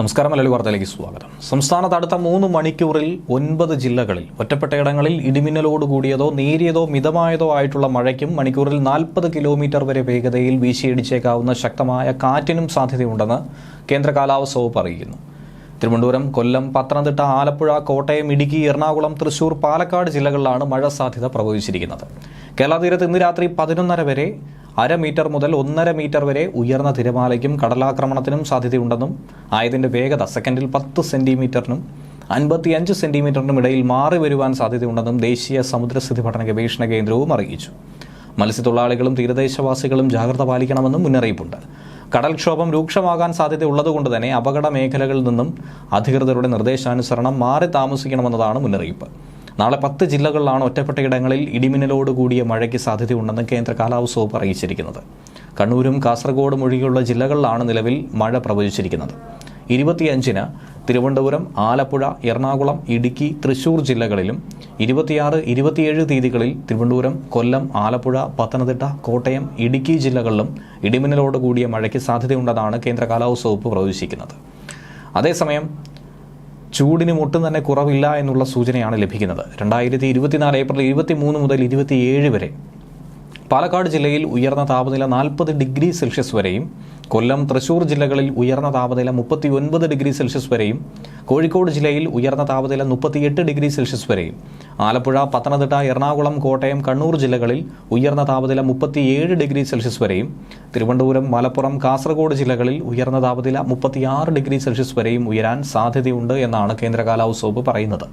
നമസ്കാരം മലയാളി വാർത്തയിലേക്ക് സ്വാഗതം. സംസ്ഥാനത്ത് അടുത്ത മൂന്ന് മണിക്കൂറിൽ ഒൻപത് ജില്ലകളിൽ ഒറ്റപ്പെട്ട ഇടങ്ങളിൽ ഇടിമിന്നലോട് കൂടിയതോ നേരിയതോ മിതമായതോ ആയിട്ടുള്ള മഴയ്ക്കും മണിക്കൂറിൽ നാൽപ്പത് കിലോമീറ്റർ വരെ വേഗതയിൽ വീശിയടിച്ചേക്കാവുന്ന ശക്തമായ കാറ്റിനും സാധ്യതയുണ്ടെന്ന് കേന്ദ്ര കാലാവസ്ഥ വകുപ്പ് അറിയിക്കുന്നു. തിരുവനന്തപുരം കൊല്ലം പത്തനംതിട്ട ആലപ്പുഴ കോട്ടയം ഇടുക്കി എറണാകുളം തൃശൂർ പാലക്കാട് ജില്ലകളിലാണ് മഴ സാധ്യത പ്രവചിച്ചിരിക്കുന്നത് കേരള തീരത്ത് ഇന്ന് രാത്രി പതിനൊന്നര വരെ അര മീറ്റർ മുതൽ ഒന്നര മീറ്റർ വരെ ഉയർന്ന തിരമാലയ്ക്കും കടലാക്രമണത്തിനും സാധ്യതയുണ്ടെന്നും ആയതിന്റെ വേഗത സെക്കൻഡിൽ പത്ത് സെന്റിമീറ്ററിനും അൻപത്തിയഞ്ച് സെന്റിമീറ്ററിനും ഇടയിൽ മാറി വരുവാൻ സാധ്യതയുണ്ടെന്നും ദേശീയ സമുദ്രസ്ഥിതി പഠന ഗവേഷണ കേന്ദ്രവും അറിയിച്ചു. മത്സ്യത്തൊഴിലാളികളും തീരദേശവാസികളും ജാഗ്രത പാലിക്കണമെന്നും മുന്നറിയിപ്പുണ്ട്. കടൽക്ഷോഭം രൂക്ഷമാകാൻ സാധ്യതയുള്ളതുകൊണ്ട് തന്നെ അപകട മേഖലകളിൽ നിന്നും അധികൃതരുടെ നിർദ്ദേശാനുസരണം മാറി താമസിക്കണമെന്നതാണ് മുന്നറിയിപ്പ്. നാളെ പത്ത് ജില്ലകളിലാണ് ഒറ്റപ്പെട്ട ഇടങ്ങളിൽ ഇടിമിന്നലോട് കൂടിയ മഴയ്ക്ക് സാധ്യതയുണ്ടെന്ന് കേന്ദ്ര കാലാവസ്ഥ വകുപ്പ് അറിയിച്ചിരിക്കുന്നത്. കണ്ണൂരും കാസർഗോഡും ഒഴികെയുള്ള ജില്ലകളിലാണ് നിലവിൽ മഴ പ്രവചിച്ചിരിക്കുന്നത്. ഇരുപത്തിയഞ്ചിന് തിരുവനന്തപുരം ആലപ്പുഴ എറണാകുളം ഇടുക്കി തൃശൂർ ജില്ലകളിലും ഇരുപത്തിയാറ് ഇരുപത്തിയേഴ് തീയതികളിൽ തിരുവനന്തപുരം കൊല്ലം ആലപ്പുഴ പത്തനംതിട്ട കോട്ടയം ഇടുക്കി ജില്ലകളിലും ഇടിമിന്നലോട് കൂടിയ മഴയ്ക്ക് സാധ്യതയുണ്ടെന്നാണ് കേന്ദ്ര കാലാവസ്ഥ വകുപ്പ് പ്രവചിക്കുന്നത് അതേസമയം ചൂടിനും ഒട്ടും തന്നെ കുറവില്ല എന്നുള്ള സൂചനയാണ് ലഭിക്കുന്നത്. രണ്ടായിരത്തി ഇരുപത്തിനാല് ഏപ്രിൽ ഇരുപത്തി മൂന്ന് മുതൽ ഇരുപത്തിയേഴ് വരെ പാലക്കാട് ജില്ലയിൽ ഉയർന്ന താപനില നാൽപ്പത് ഡിഗ്രി സെൽഷ്യസ് വരെയും കൊല്ലം തൃശൂർ ജില്ലകളിൽ ഉയർന്ന താപനില മുപ്പത്തി ഒൻപത് ഡിഗ്രി സെൽഷ്യസ് വരെയും കോഴിക്കോട് ജില്ലയിൽ ഉയർന്ന താപനില മുപ്പത്തിയെട്ട് ഡിഗ്രി സെൽഷ്യസ് വരെയും. ആലപ്പുഴ പത്തനംതിട്ട എറണാകുളം കോട്ടയം കണ്ണൂർ ജില്ലകളിൽ ഉയർന്ന താപനില മുപ്പത്തിയേഴ് ഡിഗ്രി സെൽഷ്യസ് വരെയും. തിരുവനന്തപുരം മലപ്പുറം കാസർഗോഡ് ജില്ലകളിൽ ഉയർന്ന താപനില മുപ്പത്തിയാറ് ഡിഗ്രി സെൽഷ്യസ് വരെയും ഉയരാൻ സാധ്യതയുണ്ട് എന്നാണ് കേന്ദ്ര കാലാവസ്ഥ വകുപ്പ് പറയുന്നത്.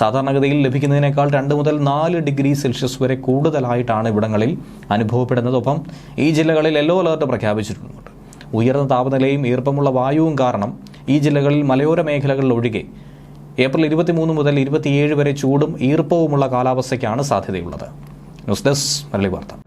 സാധാരണഗതിയിൽ ലഭിക്കുന്നതിനേക്കാൾ രണ്ട് മുതൽ നാല് ഡിഗ്രി സെൽഷ്യസ് വരെ കൂടുതലായിട്ടാണ് ഇവിടങ്ങളിൽ അനുഭവപ്പെടുന്നത്. ഒപ്പം ഈ ജില്ലകളിൽ യെല്ലോ അലേർട്ട് പ്രഖ്യാപിച്ചിട്ടുണ്ട് ഉയർന്ന താപനിലയും ഈർപ്പമുള്ള വായുവും കാരണം ഈ ജില്ലകളിൽ മലയോര മേഖലകളിൽ ഒഴികെ ഏപ്രിൽ ഇരുപത്തിമൂന്ന് മുതൽ ഇരുപത്തിയേഴ് വരെ ചൂടും ഈർപ്പവുമുള്ള കാലാവസ്ഥയ്ക്കാണ് സാധ്യതയുള്ളത്. ന്യൂസ് ഡെസ്ക് മലയാളി വാർത്ത.